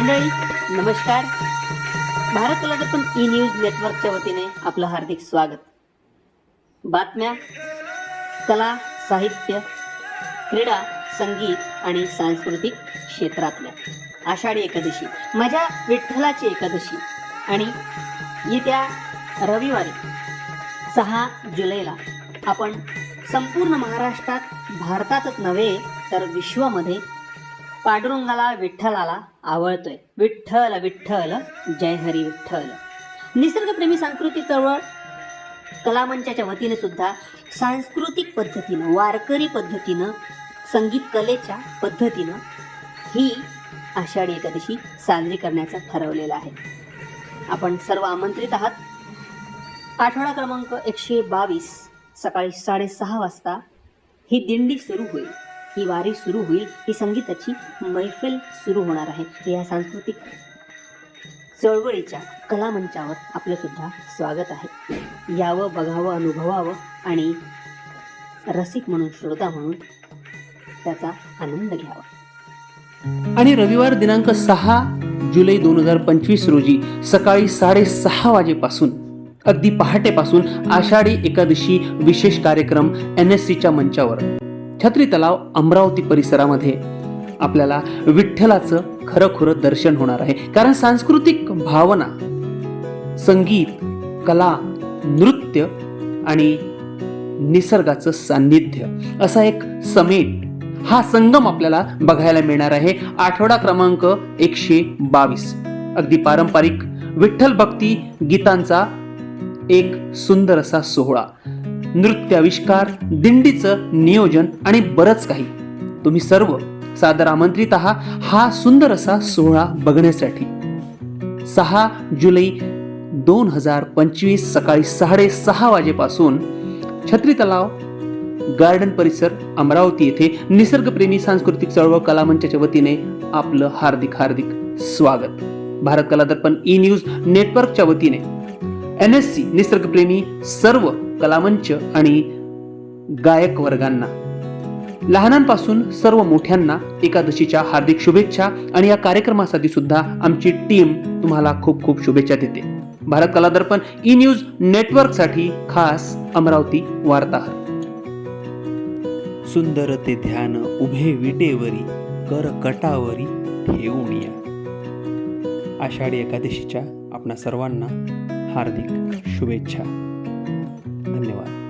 मंडळी नमस्कार. भारत कला ई न्यूज नेटवर्कच्या वतीने आपलं हार्दिक स्वागत. बातम्या कला साहित्य क्रीडा संगीत आणि सांस्कृतिक क्षेत्रातल्या. आषाढी एकादशी माझ्या विठ्ठलाची एकादशी आणि येत्या रविवारी सहा जुलैला आपण संपूर्ण महाराष्ट्रात भारतातच नव्हे तर विश्वामध्ये पांडुरंगाला विठ्ठलाला आवडतोय विठ्ठल विठ्ठल जय हरी विठ्ठल. निसर्गप्रेमी सांस्कृतिक चळवळ कलामंचाच्या वतीने सुद्धा सांस्कृतिक पद्धतीनं वारकरी पद्धतीनं संगीत कलेच्या पद्धतीनं ही आषाढी एकादशी साजरी करण्याचं ठरवलेलं आहे. आपण सर्व आमंत्रित आहात. आठवडा क्रमांक एकशे बावीस सकाळी साडेसहा वाजता ही दिंडी सुरू होईल. ही वारी सुरू होईल. ही संगीताची मैफिल सुरू होणार आहे. या सांस्कृतिक चळवळीच्या कलामंचावर आपलं सुद्धा स्वागत आहे. यावं बघावं अनुभवावं आणि रसिक म्हणून श्रोता म्हणून त्याचा आनंद घ्यावा. आणि रविवार दिनांक सहा जुलै दोन हजार पंचवीस रोजी सकाळी साडेसहा वाजेपासून अगदी पहाटेपासून आषाढी एकादशी विशेष कार्यक्रम एन एस सीच्या मंचावर. छत्री तलाव अमरावती परिसरामध्ये. आपल्याला विठ्ठलाचं खरंखुरं दर्शन होणार आहे. कारण सांस्कृतिक भावना संगीत कला नृत्य आणि निसर्गाचं सान्निध्य असा एक समेट हा संगम आपल्याला बघायला मिळणार आहे. आठवडा क्रमांक एकशे बावीस. अगदी पारंपरिक विठ्ठल भक्ती गीतांचा एक सुंदर असा सोहळा. नृत्याविष्कार दिंडीचं नियोजन आणि बरंच काही. तुम्ही सर्व सादर आमंत्रित आहात हा सुंदर असा सोहळा बघण्यासाठी. सहा जुलै दोन हजार पंचवीस सकाळी साडेसहा वाजेपासून छत्री तलाव गार्डन परिसर अमरावती येथे निसर्गप्रेमी सांस्कृतिक चळवळ कलामंचाच्या वतीने आपलं हार्दिक हार्दिक स्वागत. भारत कला दर्पण ई न्यूज नेटवर्कच्या वतीने. एन एस सी निसर्गप्रेमी सर्व कलामंच आणि गायक वर्गांना. लहानांपासून सर्व मोठ्यांना एकादशीच्या हार्दिक शुभेच्छा आणि या कार्यक्रमासाठी सुद्धा आमची टीम तुम्हाला खूप खूप शुभेच्छा देते. भारत कला दर्पण ई न्यूज नेटवर्कसाठी खास अमरावती वार्ताहर. सुंदर ते ध्यान उभे विटेवरी कर कटावरी ठेवून या. आषाढी एकादशीच्या आपणा सर्वांना हार्दिक शुभेच्छा. धन्यवाद.